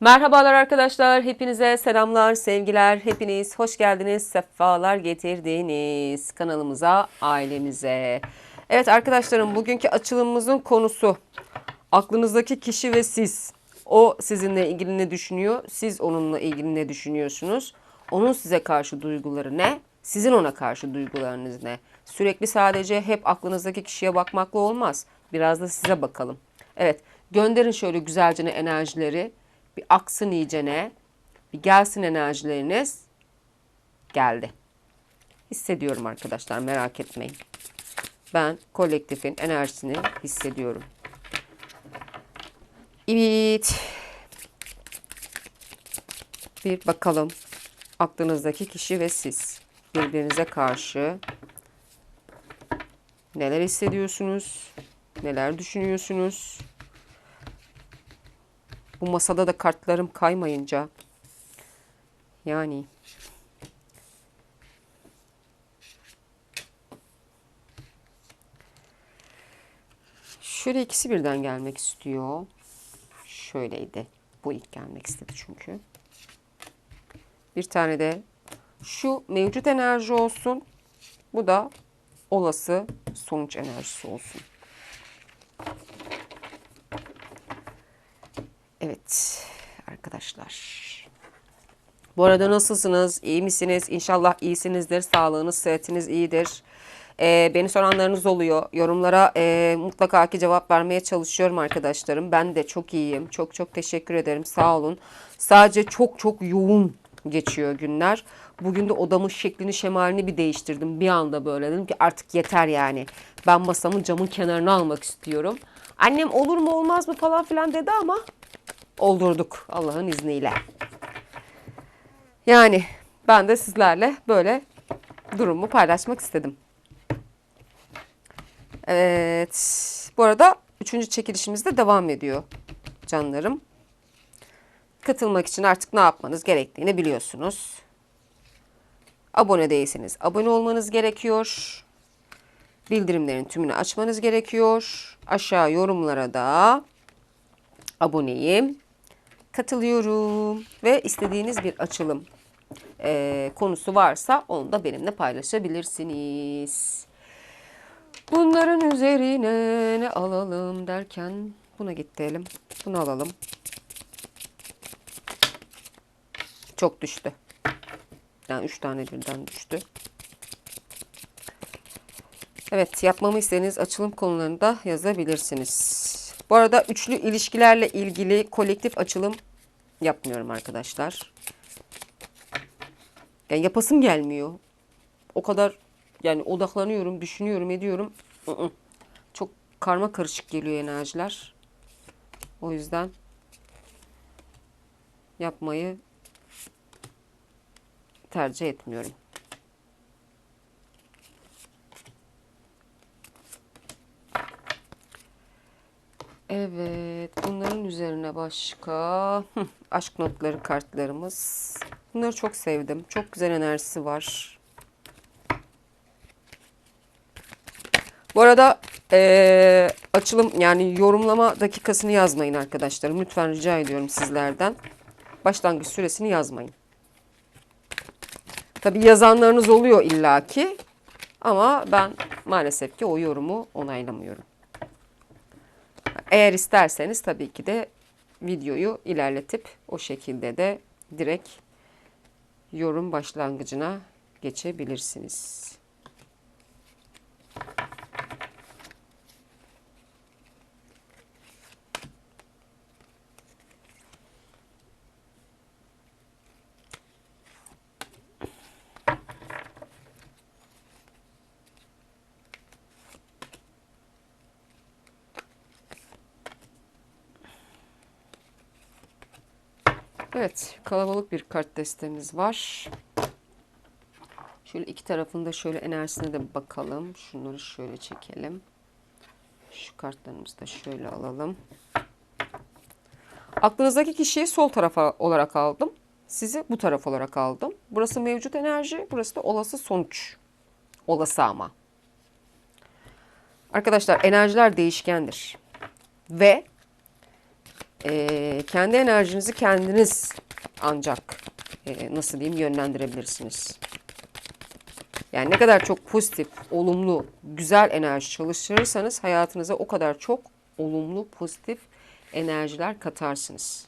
Merhabalar arkadaşlar, hepinize selamlar, sevgiler, hepiniz hoş geldiniz, sefalar getirdiniz kanalımıza, ailemize. Evet arkadaşlarım, bugünkü açılımımızın konusu aklınızdaki kişi ve siz. O sizinle ilgili ne düşünüyor, siz onunla ilgili ne düşünüyorsunuz? Onun size karşı duyguları ne? Sizin ona karşı duygularınız ne? Sürekli sadece hep aklınızdaki kişiye bakmakla olmaz. Biraz da size bakalım. Evet, gönderin şöyle güzelce enerjileri. Bir aksın iyicene, bir gelsin enerjileriniz. Geldi. Hissediyorum arkadaşlar merak etmeyin. Ben kolektifin enerjisini hissediyorum. Evet. Bir bakalım aklınızdaki kişi ve siz birbirinize karşı neler hissediyorsunuz? Neler düşünüyorsunuz? Bu masada da kartlarım kaymayınca yani şöyle ikisi birden gelmek istiyor. Şöyleydi. Bu ilk gelmek istedi çünkü. Bir tane de şu mevcut enerji olsun. Bu da olası sonuç enerjisi olsun. Evet arkadaşlar. Bu arada nasılsınız? İyi misiniz? İnşallah iyisinizdir. Sağlığınız, sıhhatiniz iyidir. Ee, beni soranlarınız oluyor. Yorumlara e, mutlaka ki cevap vermeye çalışıyorum arkadaşlarım. Ben de çok iyiyim. Çok çok teşekkür ederim. Sağ olun. Sadece çok çok yoğun geçiyor günler. Bugün de odamın şeklini şemalini bir değiştirdim. Bir anda böyle dedim ki artık yeter yani. Ben masamın camın kenarına almak istiyorum. Annem olur mu olmaz mı falan filan dedi ama oldurduk Allah'ın izniyle. Yani ben de sizlerle böyle durumu paylaşmak istedim. Evet. Bu arada üçüncü çekilişimiz de devam ediyor canlarım. Katılmak için artık ne yapmanız gerektiğini biliyorsunuz. Abone değilseniz abone olmanız gerekiyor. Bildirimlerin tümünü açmanız gerekiyor. Aşağı yorumlara da aboneyim, katılıyorum ve istediğiniz bir açılım e, konusu varsa onu da benimle paylaşabilirsiniz. Bunların üzerine ne alalım derken buna gidelim. Bunu alalım. Çok düştü. Yani üç tane birden düştü. Evet yapmamı istediğiniz açılım konularını da yazabilirsiniz. Bu arada üçlü ilişkilerle ilgili kolektif açılım yapmıyorum arkadaşlar. Yani yapasım gelmiyor. O kadar yani odaklanıyorum, düşünüyorum, ediyorum. Çok karma karışık geliyor enerjiler. O yüzden yapmayı tercih etmiyorum. Evet, bunların üzerine başka aşk notları kartlarımız. Bunları çok sevdim. Çok güzel enerjisi var. Bu arada e, açılım yani yorumlama dakikasını yazmayın arkadaşlarım. Lütfen rica ediyorum sizlerden. Başlangıç süresini yazmayın. Tabi yazanlarınız oluyor illaki. Ama ben maalesef ki o yorumu onaylamıyorum. Eğer isterseniz tabii ki de videoyu ilerletip o şekilde de direkt yorum başlangıcına geçebilirsiniz. Evet, kalabalık bir kart destemiz var. Şöyle iki tarafında şöyle enerjisine de bakalım. Şunları şöyle çekelim. Şu kartlarımızı da şöyle alalım. Aklınızdaki kişiyi sol tarafa olarak aldım. Sizi bu taraf olarak aldım. Burası mevcut enerji, burası da olası sonuç. Olası ama. Arkadaşlar enerjiler değişkendir. Ve e, kendi enerjinizi kendiniz ancak e, nasıl diyeyim yönlendirebilirsiniz. Yani ne kadar çok pozitif, olumlu, güzel enerji çalıştırırsanız hayatınıza o kadar çok olumlu, pozitif enerjiler katarsınız.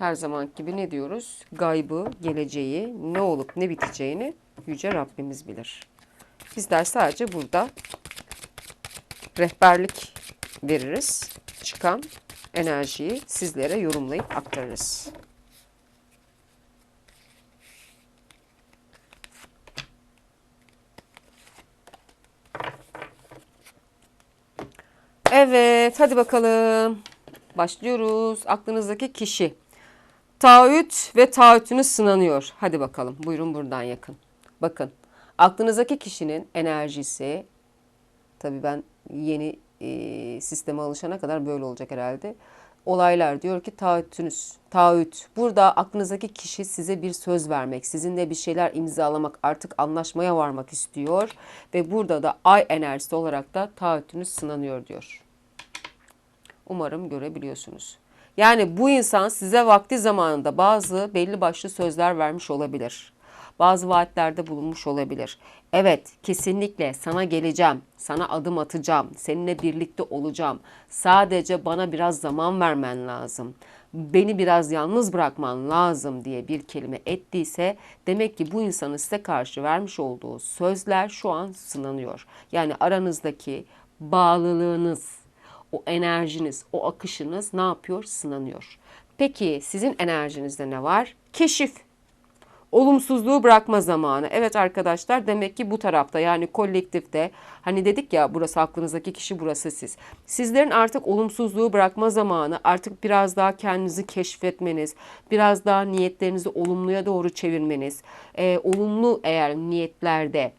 Her zaman gibi ne diyoruz? Gaybı, geleceği, ne olup ne biteceğini Yüce Rabbimiz bilir. Bizler sadece burada rehberlik veririz. Çıkan enerjiyi sizlere yorumlayıp aktarırız. Evet, hadi bakalım. Başlıyoruz. Aklınızdaki kişi. Taahhüt ve taahhütünüz sınanıyor. Hadi bakalım. Buyurun buradan yakın. Bakın. Aklınızdaki kişinin enerjisi tabii ben yeni e, sisteme alışana kadar böyle olacak herhalde. Olaylar diyor ki taahhütünüz, taahhüt. Burada aklınızdaki kişi size bir söz vermek, sizinle bir şeyler imzalamak, artık anlaşmaya varmak istiyor. Ve burada da ay enerjisi olarak da taahhütünüz sınanıyor diyor. Umarım görebiliyorsunuz. Yani bu insan size vakti zamanında bazı belli başlı sözler vermiş olabilir. Bazı vaatlerde bulunmuş olabilir. Evet, kesinlikle sana geleceğim, sana adım atacağım, seninle birlikte olacağım. Sadece bana biraz zaman vermen lazım. Beni biraz yalnız bırakman lazım diye bir kelime ettiyse demek ki bu insanın size karşı vermiş olduğu sözler şu an sınanıyor. Yani aranızdaki bağlılığınız, o enerjiniz, o akışınız ne yapıyor? Sınanıyor. Peki sizin enerjinizde ne var? Keşif. Olumsuzluğu bırakma zamanı. Evet arkadaşlar demek ki bu tarafta yani kolektifte hani dedik ya burası aklınızdaki kişi burası siz. Sizlerin artık olumsuzluğu bırakma zamanı artık biraz daha kendinizi keşfetmeniz, biraz daha niyetlerinizi olumluya doğru çevirmeniz, e, olumlu eğer niyetlerde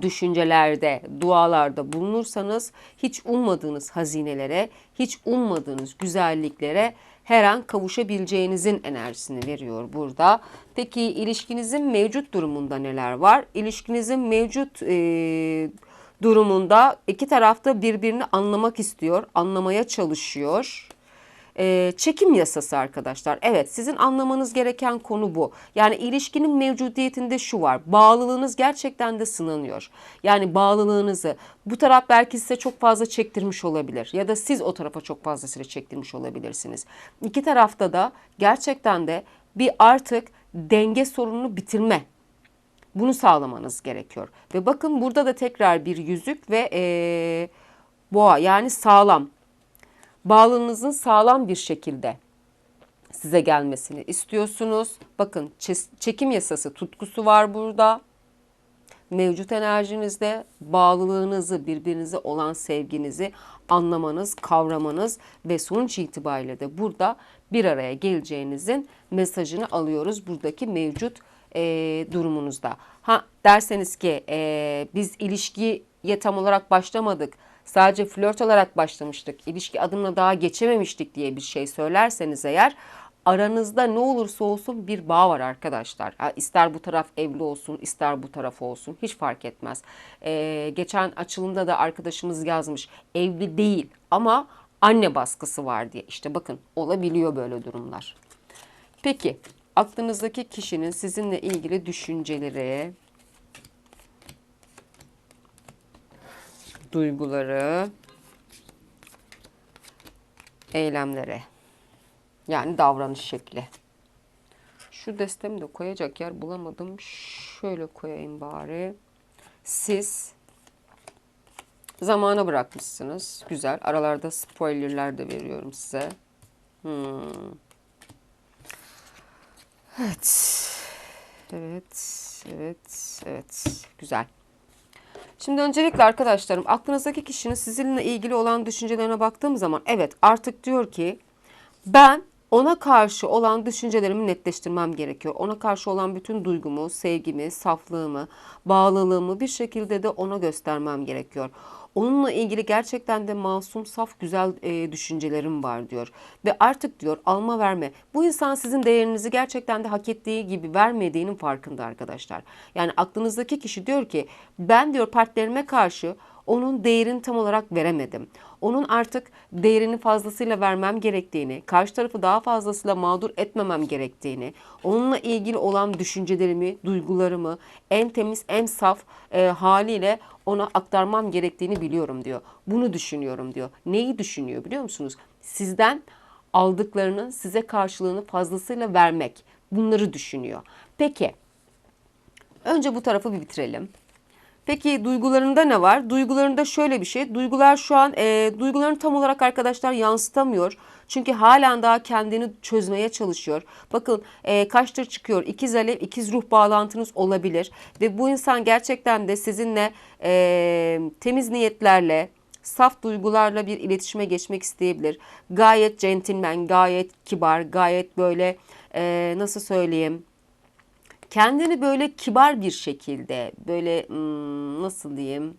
düşüncelerde, dualarda bulunursanız hiç ummadığınız hazinelere, hiç ummadığınız güzelliklere her an kavuşabileceğinizin enerjisini veriyor burada. Peki ilişkinizin mevcut durumunda neler var? İlişkinizin mevcut e, durumunda iki tarafta birbirini anlamak istiyor, anlamaya çalışıyor. Ee, çekim yasası arkadaşlar. Evet sizin anlamanız gereken konu bu. Yani ilişkinin mevcudiyetinde şu var. Bağlılığınız gerçekten de sınanıyor. Yani bağlılığınızı bu taraf belki size çok fazla çektirmiş olabilir. Ya da siz o tarafa çok fazlasıyla çektirmiş olabilirsiniz. İki tarafta da gerçekten de bir artık denge sorununu bitirme bunu sağlamanız gerekiyor. Ve bakın burada da tekrar bir yüzük ve ee, boğa yani sağlam bağlılığınızın sağlam bir şekilde size gelmesini istiyorsunuz. Bakın çekim yasası tutkusu var burada. Mevcut enerjinizde bağlılığınızı, birbirinize olan sevginizi anlamanız, kavramanız ve sonuç itibariyle de burada bir araya geleceğinizin mesajını alıyoruz buradaki mevcut e, durumunuzda. Ha derseniz ki e, biz ilişkiye tam olarak başlamadık sadece flört olarak başlamıştık, ilişki adımına daha geçememiştik diye bir şey söylerseniz eğer aranızda ne olursa olsun bir bağ var arkadaşlar. İster bu taraf evli olsun, ister bu taraf olsun hiç fark etmez. Ee, geçen açılımda da arkadaşımız yazmış evli değil ama anne baskısı var diye. İşte bakın olabiliyor böyle durumlar. Peki aklınızdaki kişinin sizinle ilgili düşünceleri, duyguları, eylemlere. Yani davranış şekli. Şu destemi de koyacak yer bulamadım. Şöyle koyayım bari. Siz zamana bırakmışsınız. Güzel. Aralarda spoilerler de veriyorum size. Hmm. Evet. Evet. Evet. Evet. Güzel. Şimdi öncelikle arkadaşlarım aklınızdaki kişinin sizinle ilgili olan düşüncelerine baktığım zaman evet artık diyor ki ben ona karşı olan düşüncelerimi netleştirmem gerekiyor. Ona karşı olan bütün duygumu, sevgimi, saflığımı, bağlılığımı bir şekilde de ona göstermem gerekiyor. Onunla ilgili gerçekten de masum, saf, güzel e, düşüncelerim var diyor. Ve artık diyor alma verme. Bu insan sizin değerinizi gerçekten de hak ettiği gibi vermediğinin farkında arkadaşlar. Yani aklınızdaki kişi diyor ki ben diyor partnerime karşı onun değerini tam olarak veremedim. Onun artık değerini fazlasıyla vermem gerektiğini, karşı tarafı daha fazlasıyla mağdur etmemem gerektiğini, onunla ilgili olan düşüncelerimi, duygularımı en temiz, en saf e, haliyle ona aktarmam gerektiğini biliyorum diyor. Bunu düşünüyorum diyor. Neyi düşünüyor biliyor musunuz? Sizden aldıklarının size karşılığını fazlasıyla vermek. Bunları düşünüyor. Peki, önce bu tarafı bir bitirelim. Peki duygularında ne var? Duygularında şöyle bir şey. Duygular şu an e, duygularını tam olarak arkadaşlar yansıtamıyor. Çünkü halen daha kendini çözmeye çalışıyor. Bakın e, kaçtır çıkıyor. İkiz alev, ikiz ruh bağlantınız olabilir. Ve bu insan gerçekten de sizinle e, temiz niyetlerle, saf duygularla bir iletişime geçmek isteyebilir. Gayet centilmen, gayet kibar, gayet böyle e, nasıl söyleyeyim kendini böyle kibar bir şekilde böyle hmm, nasıl diyeyim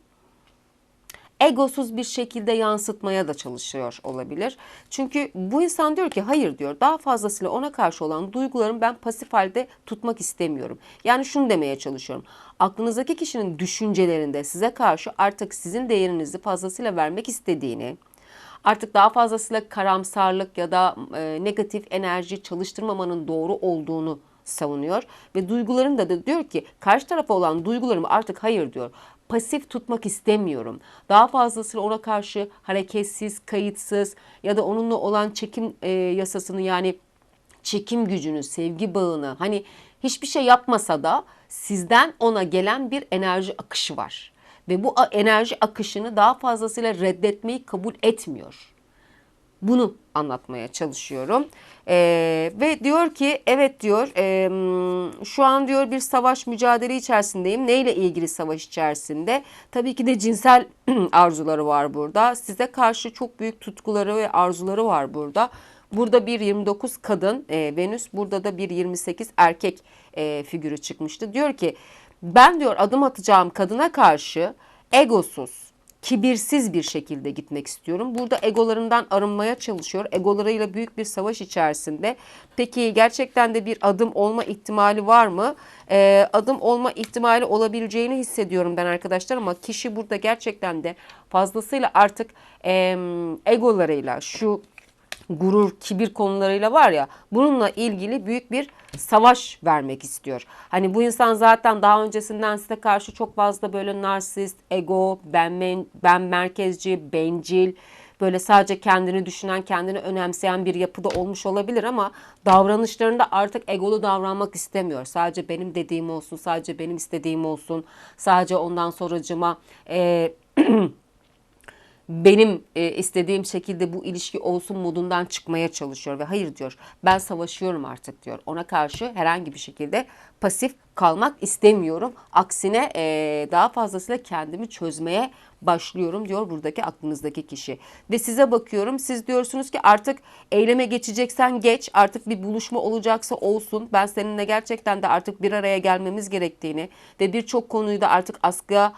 egosuz bir şekilde yansıtmaya da çalışıyor olabilir. Çünkü bu insan diyor ki hayır diyor daha fazlasıyla ona karşı olan duygularımı ben pasif halde tutmak istemiyorum. Yani şunu demeye çalışıyorum. Aklınızdaki kişinin düşüncelerinde size karşı artık sizin değerinizi fazlasıyla vermek istediğini, artık daha fazlasıyla karamsarlık ya da e, negatif enerji çalıştırmamanın doğru olduğunu savunuyor ve duygularında da diyor ki karşı tarafa olan duygularımı artık hayır diyor. Pasif tutmak istemiyorum. Daha fazlasıyla ona karşı hareketsiz, kayıtsız ya da onunla olan çekim e, yasasını yani çekim gücünü, sevgi bağını hani hiçbir şey yapmasa da sizden ona gelen bir enerji akışı var. Ve bu enerji akışını daha fazlasıyla reddetmeyi kabul etmiyor. Bunu anlatmaya çalışıyorum. Ee, ve diyor ki evet diyor e, şu an diyor bir savaş mücadele içerisindeyim. Neyle ilgili savaş içerisinde? Tabii ki de cinsel arzuları var burada. Size karşı çok büyük tutkuları ve arzuları var burada. Burada bir 29 kadın e, Venüs, burada da bir 28 erkek e, figürü çıkmıştı. Diyor ki ben diyor adım atacağım kadına karşı egosuz, kibirsiz bir şekilde gitmek istiyorum. Burada egolarından arınmaya çalışıyor. Egolarıyla büyük bir savaş içerisinde. Peki gerçekten de bir adım olma ihtimali var mı? Ee, adım olma ihtimali olabileceğini hissediyorum ben arkadaşlar ama kişi burada gerçekten de fazlasıyla artık e, egolarıyla şu gurur, kibir konularıyla var ya bununla ilgili büyük bir savaş vermek istiyor. Hani bu insan zaten daha öncesinden size karşı çok fazla böyle narsist, ego, ben, ben merkezci, bencil, böyle sadece kendini düşünen, kendini önemseyen bir yapıda olmuş olabilir ama davranışlarında artık egolu davranmak istemiyor. Sadece benim dediğim olsun, sadece benim istediğim olsun, sadece ondan sonracıma e, benim e, istediğim şekilde bu ilişki olsun modundan çıkmaya çalışıyor ve hayır diyor ben savaşıyorum artık diyor. Ona karşı herhangi bir şekilde pasif kalmak istemiyorum. Aksine e, daha fazlasıyla kendimi çözmeye başlıyorum diyor buradaki aklınızdaki kişi. Ve size bakıyorum siz diyorsunuz ki artık eyleme geçeceksen geç artık bir buluşma olacaksa olsun. Ben seninle gerçekten de artık bir araya gelmemiz gerektiğini ve birçok konuyu da artık askıya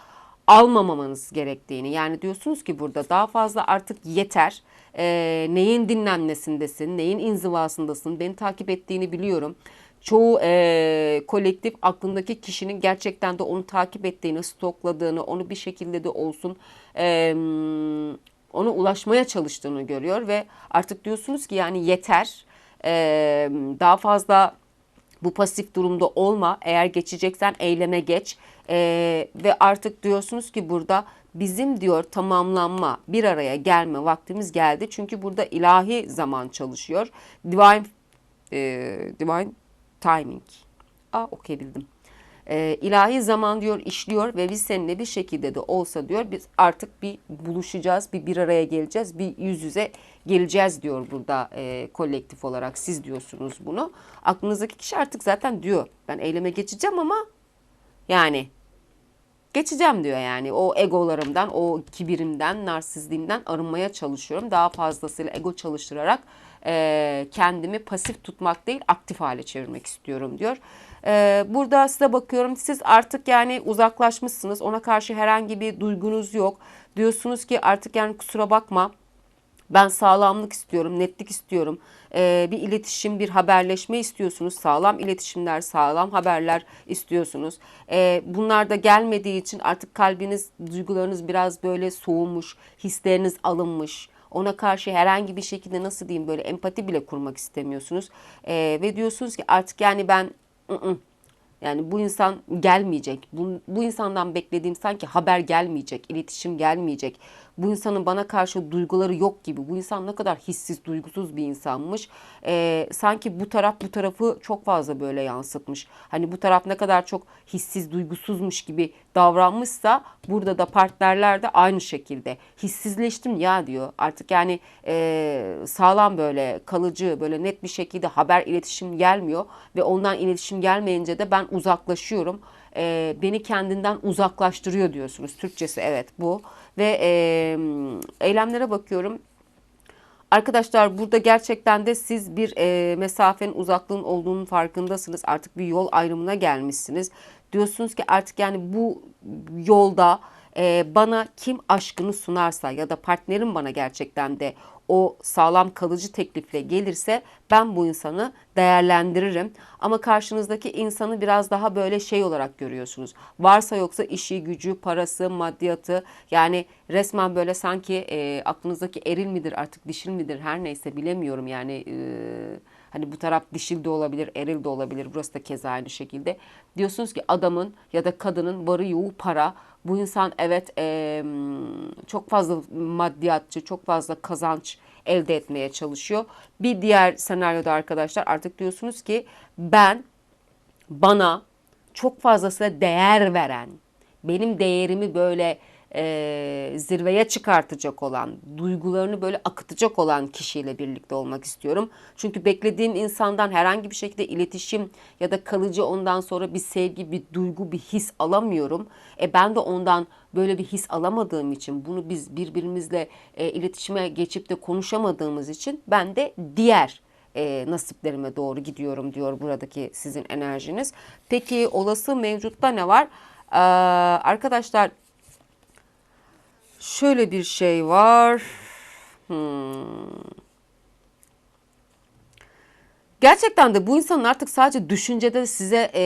almamamanız gerektiğini. Yani diyorsunuz ki burada daha fazla artık yeter. E, neyin dinlenmesindesin neyin inzivasındasın? Beni takip ettiğini biliyorum. Çoğu e, kolektif aklındaki kişinin gerçekten de onu takip ettiğini stokladığını onu bir şekilde de olsun e, ona ulaşmaya çalıştığını görüyor ve artık diyorsunuz ki yani yeter. E, daha fazla bu pasif durumda olma. Eğer geçeceksen eyleme geç. Ee, ve artık diyorsunuz ki burada bizim diyor tamamlanma, bir araya gelme vaktimiz geldi. Çünkü burada ilahi zaman çalışıyor. Divine, e, divine timing. Aa okuyabildim e, ilahi zaman diyor işliyor ve biz seninle bir şekilde de olsa diyor biz artık bir buluşacağız, bir bir araya geleceğiz, bir yüz yüze geleceğiz diyor burada e, kolektif olarak siz diyorsunuz bunu. Aklınızdaki kişi artık zaten diyor ben eyleme geçeceğim ama yani geçeceğim diyor yani o egolarımdan, o kibirimden, narsizliğimden arınmaya çalışıyorum. Daha fazlasıyla ego çalıştırarak e, kendimi pasif tutmak değil aktif hale çevirmek istiyorum diyor. E, burada size bakıyorum siz artık yani uzaklaşmışsınız ona karşı herhangi bir duygunuz yok. Diyorsunuz ki artık yani kusura bakma ben sağlamlık istiyorum, netlik istiyorum. Ee, bir iletişim, bir haberleşme istiyorsunuz. Sağlam iletişimler, sağlam haberler istiyorsunuz. Ee, bunlar da gelmediği için artık kalbiniz, duygularınız biraz böyle soğumuş, hisleriniz alınmış. Ona karşı herhangi bir şekilde nasıl diyeyim böyle empati bile kurmak istemiyorsunuz. Ee, ve diyorsunuz ki artık yani ben ı -ı, yani bu insan gelmeyecek. Bu, bu insandan beklediğim sanki haber gelmeyecek, iletişim gelmeyecek. Bu insanın bana karşı duyguları yok gibi. Bu insan ne kadar hissiz, duygusuz bir insanmış. Ee, sanki bu taraf bu tarafı çok fazla böyle yansıtmış. Hani bu taraf ne kadar çok hissiz, duygusuzmuş gibi davranmışsa burada da partnerler de aynı şekilde. Hissizleştim ya diyor. Artık yani e, sağlam böyle kalıcı, böyle net bir şekilde haber, iletişim gelmiyor. Ve ondan iletişim gelmeyince de ben uzaklaşıyorum e, beni kendinden uzaklaştırıyor diyorsunuz. Türkçesi evet bu. Ve e, eylemlere bakıyorum. Arkadaşlar burada gerçekten de siz bir e, mesafenin uzaklığın olduğunun farkındasınız. Artık bir yol ayrımına gelmişsiniz. Diyorsunuz ki artık yani bu yolda e, bana kim aşkını sunarsa ya da partnerim bana gerçekten de o sağlam kalıcı teklifle gelirse ben bu insanı değerlendiririm. Ama karşınızdaki insanı biraz daha böyle şey olarak görüyorsunuz. Varsa yoksa işi, gücü, parası, maddiyatı yani resmen böyle sanki e, aklınızdaki eril midir artık dişil midir her neyse bilemiyorum yani... E, Hani bu taraf dişil de olabilir, eril de olabilir. Burası da keza aynı şekilde. Diyorsunuz ki adamın ya da kadının varı yoğu para. Bu insan evet e, çok fazla maddiyatçı, çok fazla kazanç elde etmeye çalışıyor. Bir diğer senaryoda arkadaşlar artık diyorsunuz ki ben bana çok fazlasıyla değer veren, benim değerimi böyle e, zirveye çıkartacak olan, duygularını böyle akıtacak olan kişiyle birlikte olmak istiyorum. Çünkü beklediğim insandan herhangi bir şekilde iletişim ya da kalıcı ondan sonra bir sevgi, bir duygu, bir his alamıyorum. E ben de ondan böyle bir his alamadığım için bunu biz birbirimizle e, iletişime geçip de konuşamadığımız için ben de diğer e, nasiplerime doğru gidiyorum diyor buradaki sizin enerjiniz. Peki olası mevcutta ne var? Ee, arkadaşlar Şöyle bir şey var. Hmm. Gerçekten de bu insanın artık sadece düşüncede size e,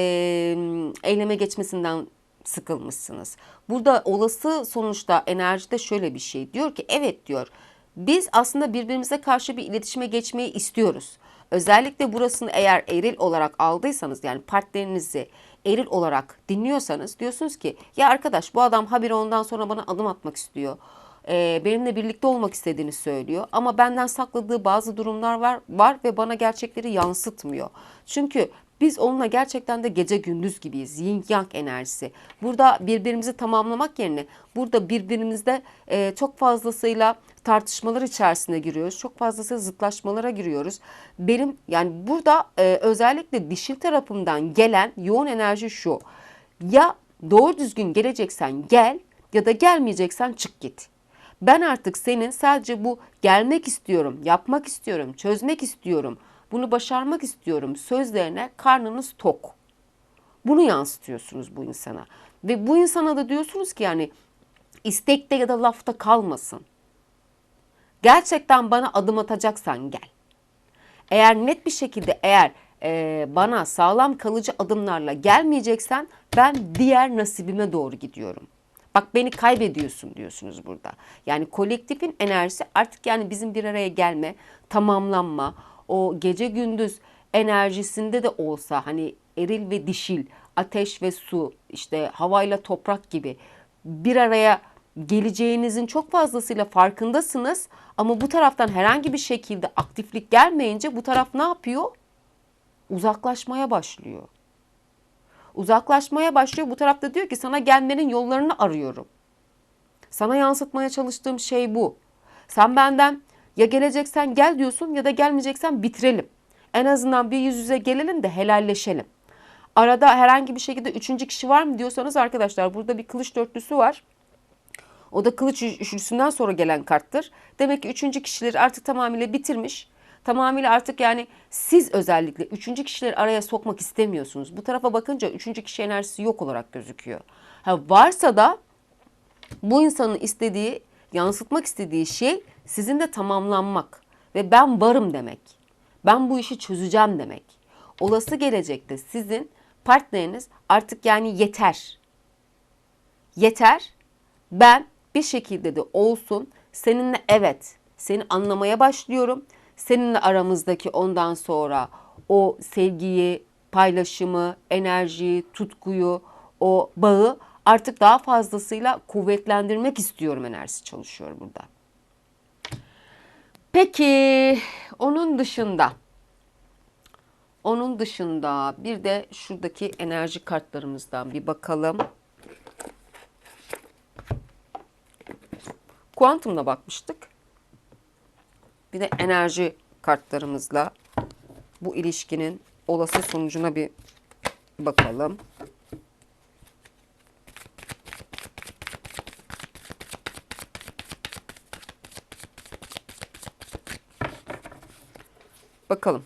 eyleme geçmesinden sıkılmışsınız. Burada olası sonuçta enerjide şöyle bir şey diyor ki evet diyor biz aslında birbirimize karşı bir iletişime geçmeyi istiyoruz. Özellikle burasını eğer eril olarak aldıysanız yani partnerinizi eril olarak dinliyorsanız diyorsunuz ki ya arkadaş bu adam habire ondan sonra bana adım atmak istiyor. Ee, benimle birlikte olmak istediğini söylüyor ama benden sakladığı bazı durumlar var var ve bana gerçekleri yansıtmıyor. Çünkü biz onunla gerçekten de gece gündüz gibiyiz. Yin yang enerjisi. Burada birbirimizi tamamlamak yerine burada birbirimizde e, çok fazlasıyla tartışmalar içerisine giriyoruz. Çok fazlasıyla zıtlaşmalara giriyoruz. Benim yani burada e, özellikle dişil tarafımdan gelen yoğun enerji şu. Ya doğru düzgün geleceksen gel ya da gelmeyeceksen çık git. Ben artık senin sadece bu gelmek istiyorum, yapmak istiyorum, çözmek istiyorum, bunu başarmak istiyorum sözlerine karnınız tok. Bunu yansıtıyorsunuz bu insana. Ve bu insana da diyorsunuz ki yani istekte ya da lafta kalmasın. Gerçekten bana adım atacaksan gel. Eğer net bir şekilde eğer e, bana sağlam kalıcı adımlarla gelmeyeceksen ben diğer nasibime doğru gidiyorum. Bak beni kaybediyorsun diyorsunuz burada. Yani kolektifin enerjisi artık yani bizim bir araya gelme, tamamlanma, o gece gündüz enerjisinde de olsa hani eril ve dişil, ateş ve su, işte havayla toprak gibi bir araya geleceğinizin çok fazlasıyla farkındasınız ama bu taraftan herhangi bir şekilde aktiflik gelmeyince bu taraf ne yapıyor? Uzaklaşmaya başlıyor. Uzaklaşmaya başlıyor. Bu tarafta diyor ki sana gelmenin yollarını arıyorum. Sana yansıtmaya çalıştığım şey bu. Sen benden ya geleceksen gel diyorsun ya da gelmeyeceksen bitirelim. En azından bir yüz yüze gelelim de helalleşelim. Arada herhangi bir şekilde üçüncü kişi var mı diyorsanız arkadaşlar burada bir kılıç dörtlüsü var. O da kılıç üçlüsünden sonra gelen karttır. Demek ki üçüncü kişileri artık tamamıyla bitirmiş. Tamamıyla artık yani siz özellikle üçüncü kişileri araya sokmak istemiyorsunuz. Bu tarafa bakınca üçüncü kişi enerjisi yok olarak gözüküyor. Ha, varsa da bu insanın istediği, yansıtmak istediği şey sizin de tamamlanmak ve ben varım demek. Ben bu işi çözeceğim demek. Olası gelecekte sizin partneriniz artık yani yeter. Yeter. Ben bir şekilde de olsun seninle evet seni anlamaya başlıyorum. Seninle aramızdaki ondan sonra o sevgiyi, paylaşımı, enerjiyi, tutkuyu, o bağı artık daha fazlasıyla kuvvetlendirmek istiyorum enerjisi çalışıyor burada. Peki onun dışında onun dışında bir de şuradaki enerji kartlarımızdan bir bakalım. Kuantumla bakmıştık. Bir de enerji kartlarımızla bu ilişkinin olası sonucuna bir bakalım. Bakalım.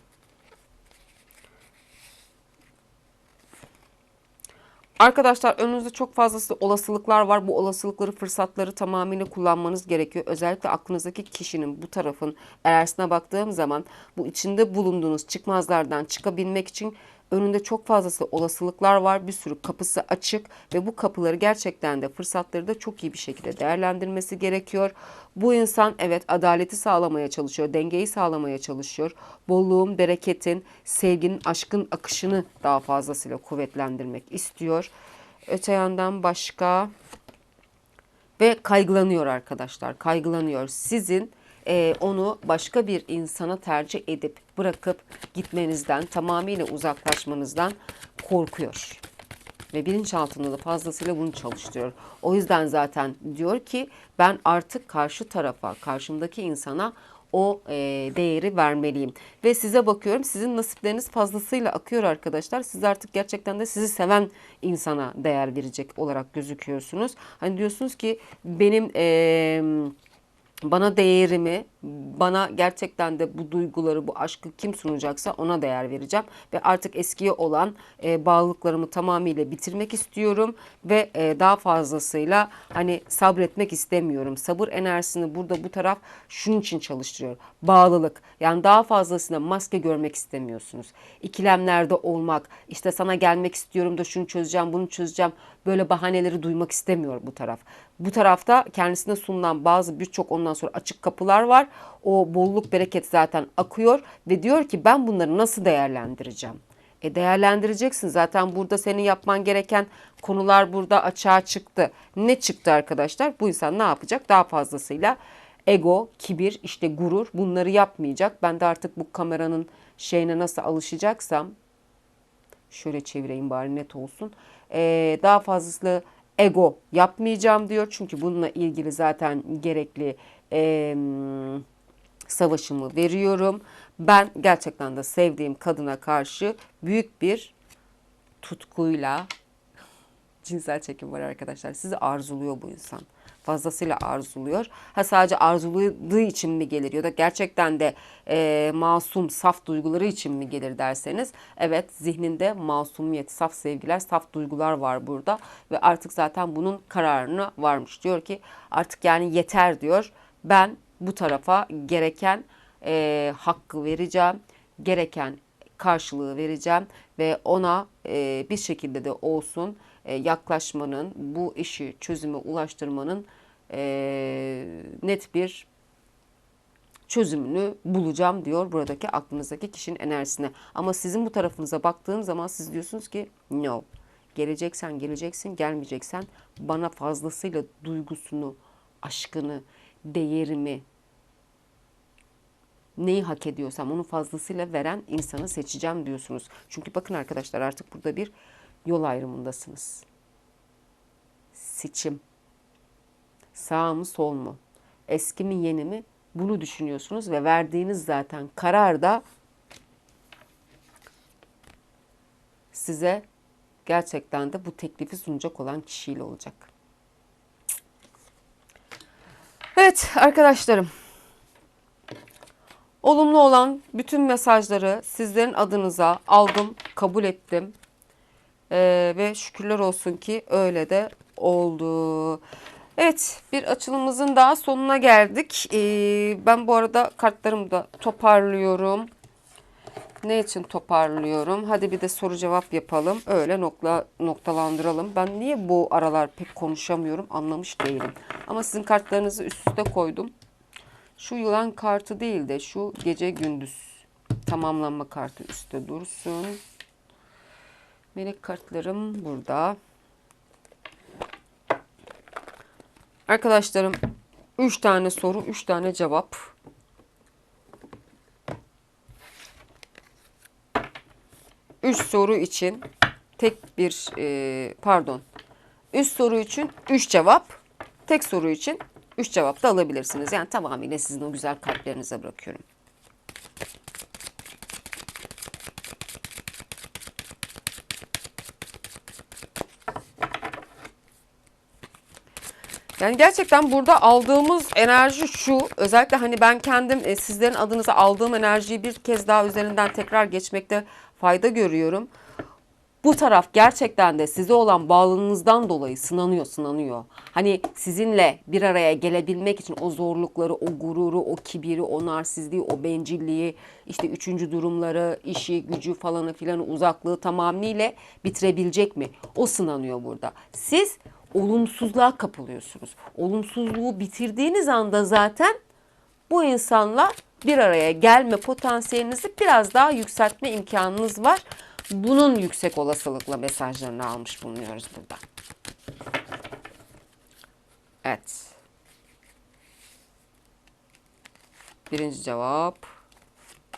Arkadaşlar önünüzde çok fazlası olasılıklar var. Bu olasılıkları, fırsatları tamamıyla kullanmanız gerekiyor. Özellikle aklınızdaki kişinin bu tarafın enerjisine baktığım zaman bu içinde bulunduğunuz çıkmazlardan çıkabilmek için önünde çok fazlası olasılıklar var. Bir sürü kapısı açık ve bu kapıları gerçekten de fırsatları da çok iyi bir şekilde değerlendirmesi gerekiyor. Bu insan evet adaleti sağlamaya çalışıyor, dengeyi sağlamaya çalışıyor. Bolluğun, bereketin, sevginin, aşkın akışını daha fazlasıyla kuvvetlendirmek istiyor. Öte yandan başka ve kaygılanıyor arkadaşlar. Kaygılanıyor. Sizin e, onu başka bir insana tercih edip bırakıp gitmenizden, tamamıyla uzaklaşmanızdan korkuyor. Ve bilinçaltında da fazlasıyla bunu çalıştırıyor. O yüzden zaten diyor ki ben artık karşı tarafa, karşımdaki insana o e, değeri vermeliyim. Ve size bakıyorum sizin nasipleriniz fazlasıyla akıyor arkadaşlar. Siz artık gerçekten de sizi seven insana değer verecek olarak gözüküyorsunuz. Hani diyorsunuz ki benim... E, bana değerimi, bana gerçekten de bu duyguları, bu aşkı kim sunacaksa ona değer vereceğim. Ve artık eskiye olan e, bağlılıklarımı tamamıyla bitirmek istiyorum. Ve e, daha fazlasıyla hani sabretmek istemiyorum. Sabır enerjisini burada bu taraf şunun için çalıştırıyor. Bağlılık. Yani daha fazlasına maske görmek istemiyorsunuz. İkilemlerde olmak, işte sana gelmek istiyorum da şunu çözeceğim, bunu çözeceğim. Böyle bahaneleri duymak istemiyor bu taraf. Bu tarafta kendisine sunulan bazı birçok ondan sonra açık kapılar var. O bolluk bereket zaten akıyor ve diyor ki ben bunları nasıl değerlendireceğim? E değerlendireceksin. Zaten burada senin yapman gereken konular burada açığa çıktı. Ne çıktı arkadaşlar? Bu insan ne yapacak? Daha fazlasıyla ego, kibir, işte gurur bunları yapmayacak. Ben de artık bu kameranın şeyine nasıl alışacaksam şöyle çevireyim bari net olsun. Ee, daha fazlası ego yapmayacağım diyor. Çünkü bununla ilgili zaten gerekli e, savaşımı veriyorum. Ben gerçekten de sevdiğim kadına karşı büyük bir tutkuyla cinsel çekim var arkadaşlar. Sizi arzuluyor bu insan fazlasıyla arzuluyor. Ha sadece arzuladığı için mi gelir ya da gerçekten de e, masum, saf duyguları için mi gelir derseniz evet zihninde masumiyet, saf sevgiler, saf duygular var burada ve artık zaten bunun kararını varmış. Diyor ki artık yani yeter diyor. Ben bu tarafa gereken e, hakkı vereceğim, gereken karşılığı vereceğim ve ona e, bir şekilde de olsun e, yaklaşmanın, bu işi çözüme ulaştırmanın e, net bir çözümünü bulacağım diyor buradaki aklınızdaki kişinin enerjisine. Ama sizin bu tarafınıza baktığım zaman siz diyorsunuz ki no. Geleceksen geleceksin, gelmeyeceksen bana fazlasıyla duygusunu, aşkını, değerimi, neyi hak ediyorsam onu fazlasıyla veren insanı seçeceğim diyorsunuz. Çünkü bakın arkadaşlar artık burada bir yol ayrımındasınız. Seçim. Sağ mı sol mu? Eski mi yeni mi? Bunu düşünüyorsunuz ve verdiğiniz zaten karar da size gerçekten de bu teklifi sunacak olan kişiyle olacak. Evet arkadaşlarım. Olumlu olan bütün mesajları sizlerin adınıza aldım, kabul ettim. Ee, ve şükürler olsun ki öyle de oldu. Evet bir açılımımızın daha sonuna geldik. Ee, ben bu arada kartlarımı da toparlıyorum. Ne için toparlıyorum? Hadi bir de soru cevap yapalım. Öyle nokta, noktalandıralım. Ben niye bu aralar pek konuşamıyorum anlamış değilim. Ama sizin kartlarınızı üst üste koydum. Şu yılan kartı değil de şu gece gündüz tamamlanma kartı üstte dursun. Melek kartlarım burada. Arkadaşlarım 3 tane soru, 3 tane cevap. Üç soru için tek bir e, pardon. Üç soru için üç cevap. Tek soru için üç cevap da alabilirsiniz. Yani tamamıyla sizin o güzel kalplerinize bırakıyorum. Yani gerçekten burada aldığımız enerji şu. Özellikle hani ben kendim e, sizlerin adınıza aldığım enerjiyi bir kez daha üzerinden tekrar geçmekte fayda görüyorum. Bu taraf gerçekten de size olan bağlılığınızdan dolayı sınanıyor, sınanıyor. Hani sizinle bir araya gelebilmek için o zorlukları, o gururu, o kibiri, o narsizliği, o bencilliği, işte üçüncü durumları, işi, gücü falanı filanı uzaklığı tamamıyla bitirebilecek mi? O sınanıyor burada. Siz olumsuzluğa kapılıyorsunuz. Olumsuzluğu bitirdiğiniz anda zaten bu insanla bir araya gelme potansiyelinizi biraz daha yükseltme imkanınız var. Bunun yüksek olasılıkla mesajlarını almış bulunuyoruz burada. Evet. Birinci cevap.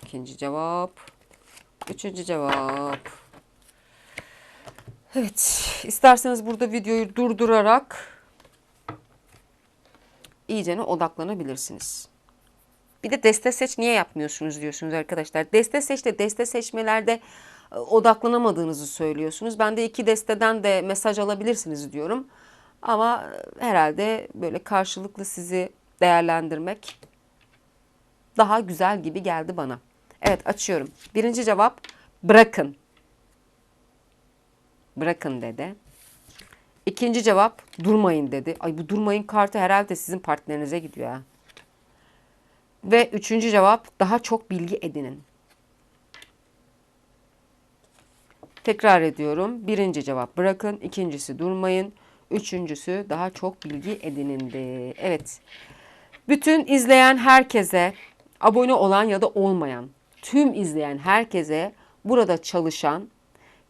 ikinci cevap. Üçüncü cevap. Evet. isterseniz burada videoyu durdurarak iyicene odaklanabilirsiniz. Bir de deste seç niye yapmıyorsunuz diyorsunuz arkadaşlar. Deste seçte deste seçmelerde e, odaklanamadığınızı söylüyorsunuz. Ben de iki desteden de mesaj alabilirsiniz diyorum. Ama e, herhalde böyle karşılıklı sizi değerlendirmek daha güzel gibi geldi bana. Evet açıyorum. Birinci cevap bırakın. Bırakın dedi. İkinci cevap durmayın dedi. Ay bu durmayın kartı herhalde sizin partnerinize gidiyor ha. Ve üçüncü cevap daha çok bilgi edinin. Tekrar ediyorum. Birinci cevap bırakın. ikincisi durmayın. Üçüncüsü daha çok bilgi edinindi. Evet. Bütün izleyen herkese, abone olan ya da olmayan, tüm izleyen herkese burada çalışan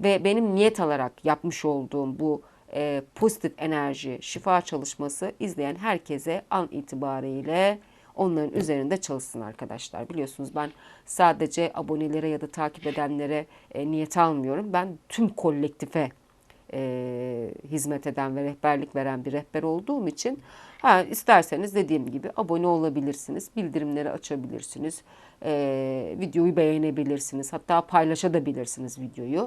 ve benim niyet alarak yapmış olduğum bu e, pozitif enerji, şifa çalışması izleyen herkese an itibariyle onların üzerinde çalışsın arkadaşlar. Biliyorsunuz ben sadece abonelere ya da takip edenlere e, niyet almıyorum. Ben tüm kolektife e, hizmet eden ve rehberlik veren bir rehber olduğum için ha, isterseniz dediğim gibi abone olabilirsiniz, bildirimleri açabilirsiniz, e, videoyu beğenebilirsiniz, hatta paylaşabilirsiniz videoyu.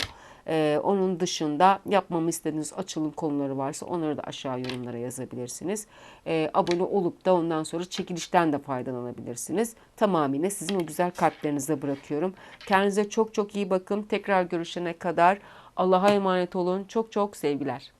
E, onun dışında yapmamı istediğiniz açılım konuları varsa onları da aşağı yorumlara yazabilirsiniz. E, abone olup da ondan sonra çekilişten de faydalanabilirsiniz. Tamamıyla sizin o güzel kalplerinize bırakıyorum. Kendinize çok çok iyi bakın. Tekrar görüşene kadar Allah'a emanet olun. Çok çok sevgiler.